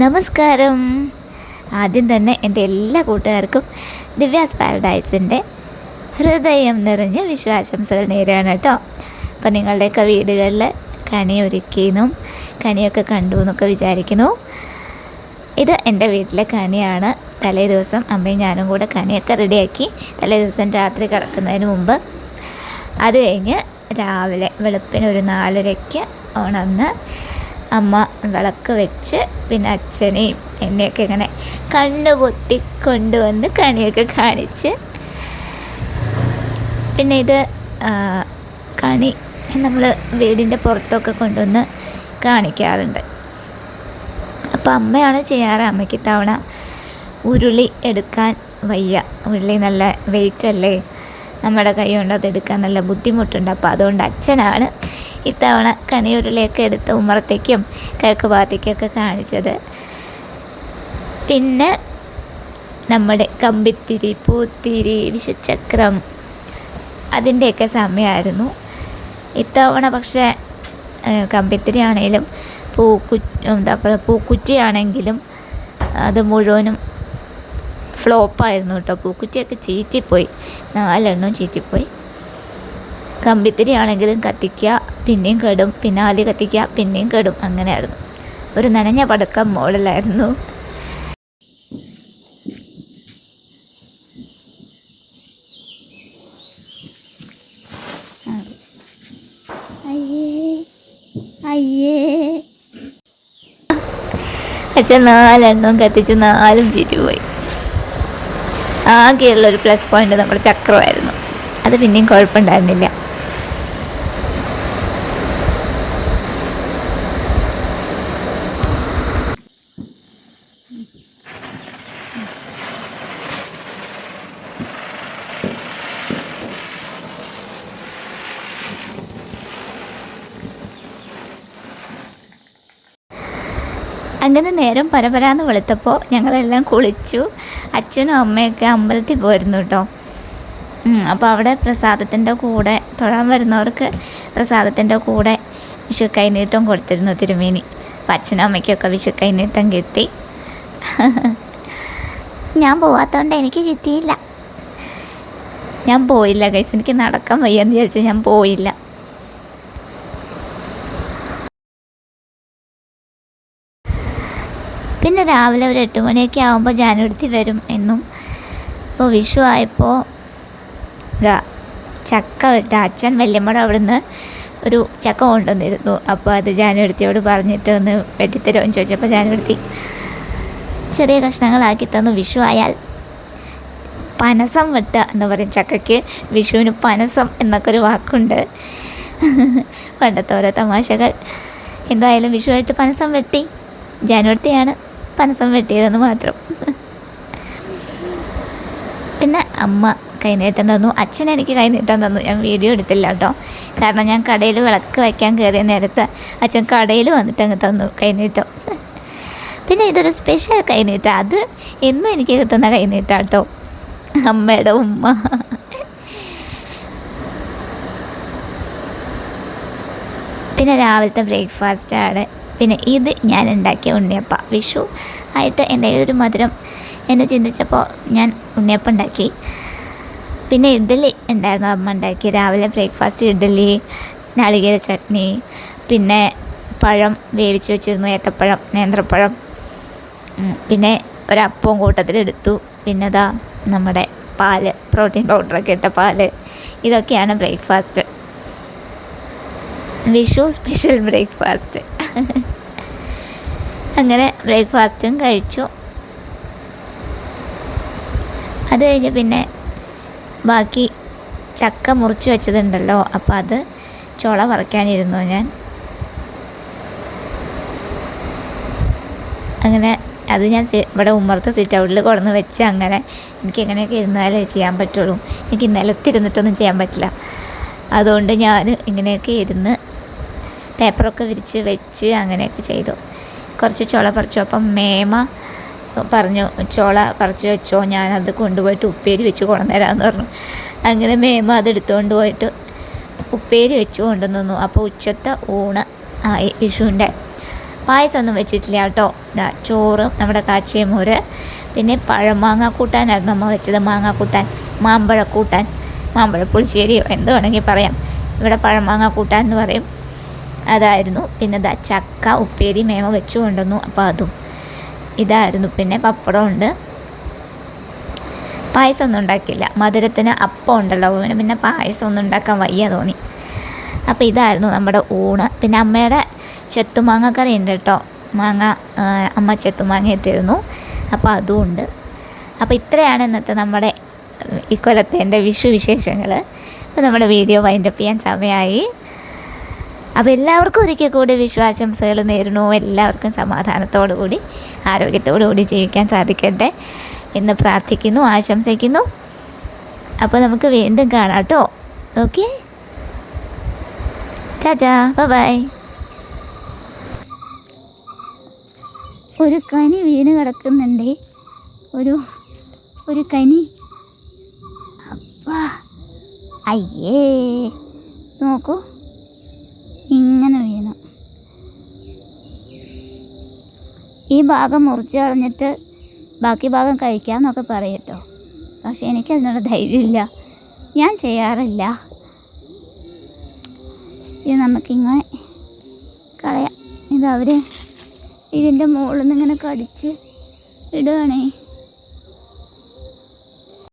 നമസ്കാരം. ആദ്യം തന്നെ എന്റെ എല്ലാ കൂട്ടുകാർക്കും ദിവ്യാസ് പാരഡൈസിന്റെ ഹൃദയം നിറഞ്ഞ വിശ്വാസംസകൾ നേരാണ് കേട്ടോ. അപ്പം നിങ്ങളുടെയൊക്കെ വീടുകളിൽ കണി ഒരുക്കിയെന്നും കണിയൊക്കെ കണ്ടു എന്നൊക്കെ വിചാരിക്കുന്നു. ഇത് എന്റെ വീട്ടിലെ കണിയാണ്. തലേ ദിവസം അമ്മയും ഞാനും കൂടെ കണിയൊക്കെ റെഡിയാക്കി തലേ ദിവസം രാത്രി കിടക്കുന്നതിന് മുമ്പ് അത് കഴിഞ്ഞ് രാവിലെ വെളുപ്പിന് ഒരു നാലരയ്ക്ക് ഉണർന്ന് അമ്മ വിളക്ക് വെച്ച് പിന്നെ അച്ഛനെയും എന്നെയൊക്കെ ഇങ്ങനെ കണ്ണു പൊത്തി കൊണ്ടുവന്ന് കണിയൊക്കെ കാണിച്ച്. പിന്നെ ഇത് കണി നമ്മൾ വീടിന്റെ പുറത്തൊക്കെ കൊണ്ടുവന്ന് കാണിക്കാറുണ്ട്. അപ്പോൾ അമ്മയാണ് ചെയ്യാറ് അമ്മയ്ക്ക് തവണ ഉരുളി എടുക്കാൻ വയ്യ. ഉരുളി നല്ല വെയിറ്റ് അല്ലേ? നമ്മുടെ കൈ കൊണ്ട് അത് എടുക്കാൻ നല്ല ബുദ്ധിമുട്ടുണ്ട്. അപ്പോൾ അതുകൊണ്ട് അച്ഛനാണ് ഇത്തവണ കനിയുരുളിയൊക്കെ എടുത്ത് ഉമ്മറത്തേക്കും കിഴക്ക് ഭാഗത്തേക്കൊക്കെ കാണിച്ചത്. പിന്നെ നമ്മുടെ കമ്പിത്തിരി പൂത്തിരി വിഷുചക്രം അതിന്റെയൊക്കെ സമയമായിരുന്നു. ഇത്തവണ പക്ഷേ കമ്പിത്തിരി ആണെങ്കിലും പൂക്കു എന്താ പറയുക പൂക്കുറ്റിയാണെങ്കിലും അത് മുഴുവനും ഫ്ലോപ്പായിരുന്നു കേട്ടോ. പൂക്കുറ്റിയൊക്കെ ചീറ്റിപ്പോയി. നാലെണ്ണം ചീറ്റിപ്പോയി. കമ്പിത്തിരി ആണെങ്കിലും കത്തിക്കുക പിന്നെയും കെടും പിന്നെ ആദ്യം കത്തിക്കുക പിന്നെയും കെടും. അങ്ങനെയായിരുന്നു. ഒരു നനഞ്ഞ പടക്കം മോഡലായിരുന്നു. അയ്യേ അച്ഛൻ നാലെണ്ണം കത്തിച്ച് നാലും ചീറ്റി പോയി. ആകെയുള്ള ഒരു പ്ലസ് പോയിന്റ് നമ്മുടെ ചക്രമായിരുന്നു. അത് പിന്നെയും കുഴപ്പമുണ്ടായിരുന്നില്ല. അങ്ങനെ നേരം പരപരാന്ന് വെളുത്തപ്പോൾ ഞങ്ങളെല്ലാം കുളിച്ചു. അച്ഛനും അമ്മയൊക്കെ അമ്പലത്തിൽ പോയിരുന്നു കേട്ടോ അപ്പോൾ അവിടെ പ്രസാദത്തിന്റെ കൂടെ തൊഴാൻ വരുന്നവർക്ക് പ്രസാദത്തിന്റെ കൂടെ വിഷു കൈനീട്ടം കൊടുത്തിരുന്നു തിരുമേനി. അപ്പം അച്ഛനും അമ്മയ്ക്കൊക്കെ വിഷു കൈനീട്ടം കിട്ടി. ഞാൻ പോവാത്തതുകൊണ്ട് എനിക്ക് കിട്ടിയില്ല. ഞാൻ പോയില്ല കൈസ് എനിക്ക് നടക്കാൻ വയ്യെന്ന് വിചാരിച്ചു ഞാൻ പോയില്ല. പിന്നെ രാവിലെ ഒരു എട്ട് മണിയൊക്കെ ആകുമ്പോൾ ജാനുവടുത്തി വരും എന്നും. ഇപ്പോൾ വിഷു ആയപ്പോൾ ചക്ക വിട്ട അച്ഛൻ വല്യമ്മയുടെ അവിടുന്ന് ഒരു ചക്ക കൊണ്ടുവന്നിരുന്നു. അപ്പോൾ അത് ജാനുവടുത്തിയോട് പറഞ്ഞിട്ട് ഒന്ന് വെട്ടിത്തരുമെന്ന് ചോദിച്ചപ്പോൾ ജാനുവടുത്തി ചെറിയ കഷ്ണങ്ങളാക്കി തന്നു. വിഷു ആയാൽ പനസം വെട്ട എന്ന് പറയും ചക്കയ്ക്ക്. വിഷുവിന് പനസം എന്നൊക്കെ ഒരു വാക്കുണ്ട്. പണ്ടത്തെ ഓരോ തമാശകൾ. എന്തായാലും വിഷുവായിട്ട് പനസം വെട്ടി ജാനുവടുത്തിയാണ്. പനസം വെട്ടിയതെന്ന് മാത്രം. പിന്നെ അമ്മ കൈനീട്ടം തന്നു. അച്ഛൻ എനിക്ക് കൈനീട്ടം തന്നു. ഞാൻ വീഡിയോ എടുത്തില്ല കേട്ടോ. കാരണം ഞാൻ കടയിൽ വിളക്ക് വയ്ക്കാൻ കയറിയ നേരത്തെ അച്ഛൻ കടയിൽ വന്നിട്ട് അങ്ങ് തന്നു കൈനീട്ടം. പിന്നെ ഇതൊരു സ്പെഷ്യൽ കൈനീട്ടം. അത് എന്നും എനിക്ക് കിട്ടുന്ന കൈനീട്ടം കേട്ടോ. അമ്മയുടെ ഉമ്മ. പിന്നെ രാവിലത്തെ ബ്രേക്ക്ഫാസ്റ്റാണ് പിന്നെ ഇത് ഞാൻ ഉണ്ടാക്കിയ ഉണ്ണിയപ്പ. വിഷു ആയിട്ട് എന്തെങ്കിലും ഒരു മധുരം എന്ന് ചിന്തിച്ചപ്പോൾ ഞാൻ ഉണ്ണിയപ്പം ഉണ്ടാക്കി. പിന്നെ ഇഡ്ഡലി ഉണ്ടായിരുന്നു. അമ്മ ഉണ്ടാക്കി. രാവിലെ ബ്രേക്ക്ഫാസ്റ്റ് ഇഡ്ഡലി നാളികേര ചട്നി പിന്നെ പഴം വേവിച്ച് വെച്ചിരുന്നു ഏത്തപ്പഴം നേന്ത്രപ്പഴം. പിന്നെ ഒരപ്പവും കൂട്ടത്തിലെടുത്തു പിന്നെ ഇതാ നമ്മുടെ പാൽ പ്രോട്ടീൻ പൗഡറൊക്കെ ഇട്ട പാൽ. ഇതൊക്കെയാണ് ബ്രേക്ക്ഫാസ്റ്റ്. Vishu special breakfast. അങ്ങനെ ബ്രേക്ക്ഫാസ്റ്റും കഴിച്ചു. അത് കഴിഞ്ഞ് പിന്നെ ബാക്കി ചക്ക മുറിച്ച് വെച്ചതുണ്ടല്ലോ അപ്പോൾ അത് ചുള പറിക്കാനിരുന്നു ഞാൻ. അങ്ങനെ അത് ഞാൻ ഇവിടെ ഉമ്മർത്ത് സിറ്റ് ഔട്ടിൽ കൊണ്ടുവന്ന് വെച്ച് അങ്ങനെ എനിക്ക് എങ്ങനെയൊക്കെ ഇരുന്നാലേ ചെയ്യാൻ പറ്റുള്ളൂ. എനിക്ക് നിലത്തിരുന്നിട്ടൊന്നും ചെയ്യാൻ പറ്റില്ല. അതുകൊണ്ട് ഞാൻ ഇങ്ങനെയൊക്കെ ഇരുന്ന് പേപ്പറൊക്കെ വിരിച്ച് വെച്ച് അങ്ങനെയൊക്കെ ചെയ്തു. കുറച്ച് ചുള പറിച്ചു. അപ്പം മേമ പറഞ്ഞു ചോള പറിച്ച് വെച്ചോ ഞാനത് കൊണ്ടുപോയിട്ട് ഉപ്പേരി വെച്ച് കൊണ്ടുതരാമെന്ന് പറഞ്ഞു. അങ്ങനെ മേമ അത് എടുത്തുകൊണ്ട് പോയിട്ട് ഉപ്പേരി വെച്ച് കൊണ്ടുവന്നു. അപ്പോൾ ഉച്ചത്തെ ഊണ് ആയി വിഷുവിന്റെ പായസമൊന്നും വെച്ചിട്ടില്ല കേട്ടോ. ചോറ് നമ്മുടെ കാച്ചിയമൂര് പിന്നെ പഴമാങ്ങ കൂട്ടാനായിരുന്നു അമ്മ വെച്ചത് മാങ്ങ കൂട്ടാൻ മാമ്പഴ കൂട്ടാൻ മാമ്പഴ പുളിശ്ശേരിയോ എന്ത് വേണമെങ്കിൽ പറയാം. ഇവിടെ പഴമാങ്ങ കൂട്ടാൻ എന്ന് പറയും. അതായിരുന്നു. പിന്നെ ദാ ചക്ക ഉപ്പേരി മേമ വെച്ചു കൊണ്ടുവന്നു. അപ്പോൾ അതും ഇതായിരുന്നു. പിന്നെ പപ്പടം ഉണ്ട്. പായസം ഒന്നും ഉണ്ടാക്കില്ല മധുരത്തിന് അപ്പം ഉണ്ടല്ലോ. പിന്നെ പായസം ഒന്നും ഉണ്ടാക്കാൻ വയ്യ തോന്നി. അപ്പോൾ ഇതായിരുന്നു നമ്മുടെ ഊണ്. പിന്നെ അമ്മയുടെ ചെത്തുമാങ്ങ കറി ഉണ്ട് കേട്ടോ. മാങ്ങ അമ്മ ചെത്തുമാങ്ങ ഇട്ടിരുന്നു. അപ്പോൾ അതും ഉണ്ട്. അപ്പോൾ ഇത്രയാണ് ഇന്നത്തെ നമ്മുടെ ഇക്കൊല്ലത്തെ എന്റെ വിഷു വിശേഷങ്ങൾ അപ്പോൾ നമ്മുടെ വീഡിയോ വൈൻഡപ്പ് ചെയ്യാൻ സമയമായി. അപ്പോൾ എല്ലാവർക്കും ഒരിക്കൽ കൂടി വിശ്വാസംസകൾ നേരുന്നു. എല്ലാവർക്കും സമാധാനത്തോടു കൂടി ആരോഗ്യത്തോടു കൂടി ജീവിക്കാൻ സാധിക്കട്ടെ എന്ന് പ്രാർത്ഥിക്കുന്നു ആശംസിക്കുന്നു. അപ്പോൾ നമുക്ക് വീണ്ടും കാണാം കേട്ടോ. ഓക്കെ? ചാച്ചാ ബൈ ഒരു കനി വീണ് കിടക്കുന്നുണ്ട്. ഒരു ഒരു കനി. അപ്പാ. അയ്യേ. നോക്കൂ ഇങ്ങനെ വീണു ഈ ഭാഗം മുറിച്ച് കളഞ്ഞിട്ട് ബാക്കി ഭാഗം കഴിക്കാമെന്നൊക്കെ പറയട്ടോ. പക്ഷെ എനിക്കതിനുള്ള ധൈര്യമില്ല. ഞാൻ ചെയ്യാറില്ല. ഇത് നമുക്കിങ്ങനെ കളയാം. ഇതവർ ഇതിന്റെ മുകളിൽ നിന്ന് ഇങ്ങനെ കടിച്ച് ഇടുകയാണേ